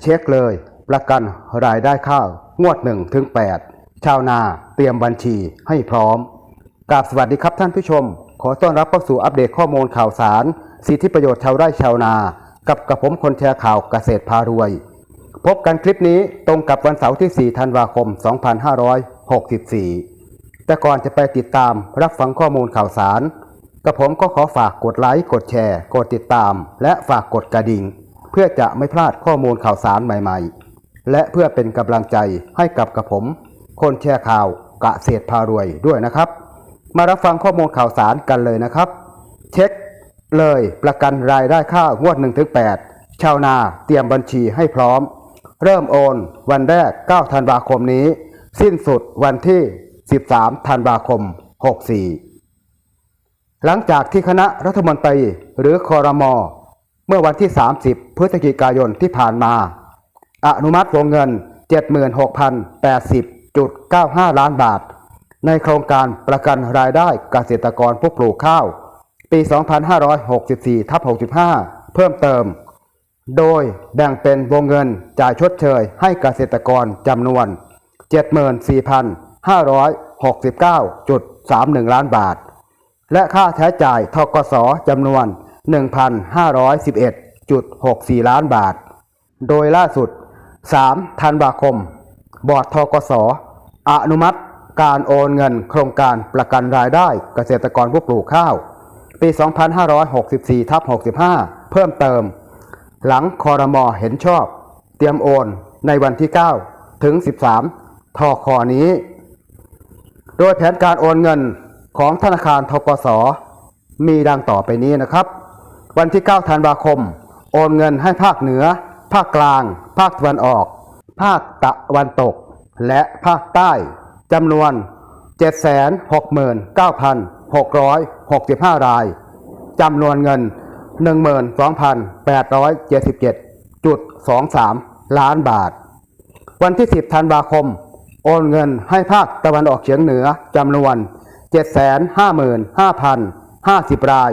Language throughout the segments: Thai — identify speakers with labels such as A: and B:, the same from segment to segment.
A: เช็คเลย ประกันรายได้ข้าว งวด1ถึง8ชาวนาเตรียมบัญชีให้พร้อมกราบสวัสดีครับท่านผู้ชม ขอต้อนรับเข้าสู่อัปเดตข้อมูลข่าวสาร สิทธิประโยชน์ชาวไร่ชาวนา กับกระผมคนแชร์ข่าวเกษตรพารวย พบกันคลิปนี้ตรงกับวันเสาร์ที่ 4 ธันวาคม 2564 แต่ก่อนจะไปติดตามรับฟังข้อมูลข่าวสารกระผมก็ขอฝากกดไลค์กดแชร์ กดติดตาม และฝากกดกระดิ่ง เพื่อจะไม่พลาดข้อมูลข่าวสารใหม่ๆ และเพื่อเป็นกำลังใจให้กับกระผม คนแชร์ข่าวกะเศษพารวยด้วยนะครับ มารับฟังข้อมูลข่าวสารกันเลยนะครับ เช็คเลยประกันรายได้ข้าวงวด1-8ชาวนาเตรียมบัญชีให้พร้อม เริ่มโอน วันแรก 9 ธันวาคมนี้ สิ้นสุดวันที่ 13 ธันวาคม 64 หลังจากที่คณะรัฐมนตรีหรือคอรมอ เมื่อวันที่ 30 พฤศจิกายนที่ผ่านมา อนุมัติวงเงิน 76,080.95 ล้านบาท ในโครงการประกันรายได้เกษตรกรผู้ปลูกข้าว ปี 2564ทับ65 เพิ่มเติม โดยแบ่งเป็นวงเงินจ่ายชดเชยให้เกษตรกรจำนวน 74,569.31 ล้านบาท และค่าใช้จ่ายทกสจำนวน 1,511.64 ล้านบาท โดยล่าสุด 3 ธันวาคม บอร์ดทกสอนุมัติการโอนเงินโครงการประกันรายได้เกษตรกรผู้ปลูกข้าว ปี 2564ทับ65 เพิ่มเติม หลังคอรมอเห็นชอบ เตรียมโอนในวันที่ 9 ถึง 13ทคอนี้ โดยแผนการโอนเงินของธนาคารทกสมีดังต่อไปนี้นะครับ วันที่ 9 ธันวาคม โอนเงินให้ภาคเหนือ ภาคกลาง ภาคตะวันออก ภาคตะวันตก และภาคใต้จำนวน 769,665 รายจำนวนเงิน 12,877.23 ล้านบาท วันที่ 10 ธันวาคม โอนเงินให้ภาคตะวันออกเฉียงเหนือจำนวน 755,050 ราย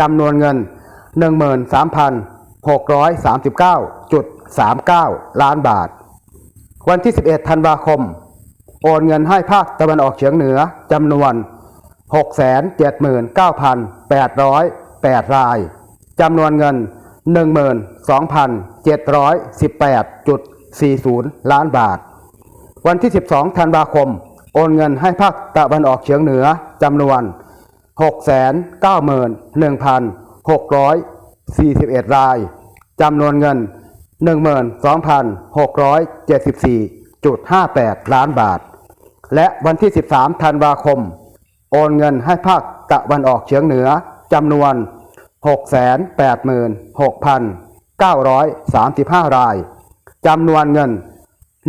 A: จำนวนเงิน 13,639.39 ล้านบาท วันที่ 11 ธันวาคม โอนเงินให้ภาคตะวันออกเฉียงเหนือจำนวน 679,808 ราย จำนวนเงิน 12,718.40 ล้านบาท วันที่ 12 ธันวาคม โอนเงินให้ภาคตะวันออกเฉียงเหนือจำนวน 6 9 1 0 0 0 641 ราย จำนวนเงิน 12,674.58 ล้านบาท และวันที่ 13 ธันวาคม โอนเงินให้ภาคตะวันออกเฉียงเหนือจำนวน 686,935 ราย จำนวนเงิน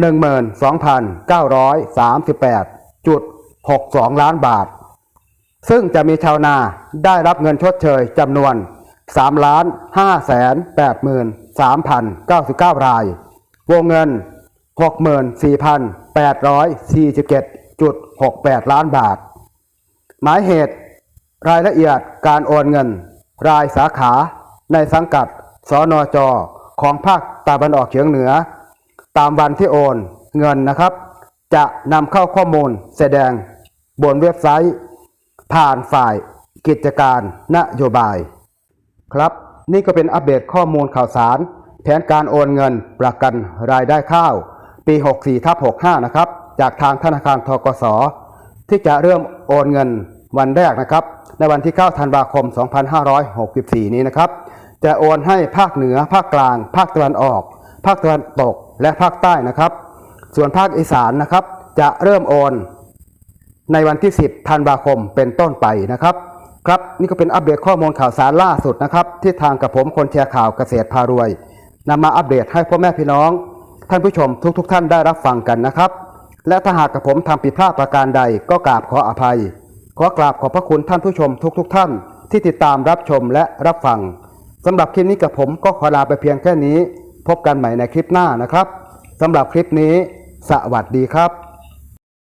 A: 12,938.62 ล้านบาท ซึ่งจะมีชาวนาได้รับเงินชดเชยจำนวน 3 ล้าน5แสน83,099 ราย วงเงิน 64,847.68 ล้านบาท หมายเหตุ รายละเอียดการโอนเงิน รายสาขาในสังกัดสนจของภาคตะวันออกเฉียงเหนือ ตามวันที่โอนเงินนะครับ จะนำเข้าข้อมูลแสดงบนเว็บไซต์ ผ่านฝ่ายกิจการนโยบาย ครับ นี่ก็เป็นอัปเดตข้อมูลข่าวสาร แผนการโอนเงินประกันรายได้ข้าว ปี 64ทับ65 นะครับ จากทางธนาคารทกส ที่จะเริ่มโอนเงินวันแรกนะครับ ในวันที่ 9 ธันวาคม 2564 นี้นะครับ จะโอนให้ภาคเหนือ ภาคกลาง ภาคตะวันออก ภาคตะวันตก และภาคใต้นะครับ ส่วนภาคอีสานนะครับ จะเริ่มโอน ในวันที่ 10 ธันวาคมเป็นต้นไปนะครับ ครับนี่ก็เป็นอัปเดตข้อมูลข่าวสารล่าสุดนะครับ ที่ทางกับผมคนแชร์ข่าวเกษตรพารวยนำมาอัปเดตให้พ่อแม่พี่น้อง ท่านผู้ชมทุกๆทท่านได้รับฟังกันนะครับ และถ้าหากกับผมทำผิดพลาดประการใดก็กราบขออภัย ขอกราบขอบพระคุณท่านผู้ชมทุกๆทท่าน ที่ติดตามรับชมและรับฟังสำหรับคลิปนี้กับผมก็ขอลาไปเพียงแค่นี้ พบกันใหม่ในคลิปหน้านะครับสำหรับคลิปนี้ สวัสดีครับ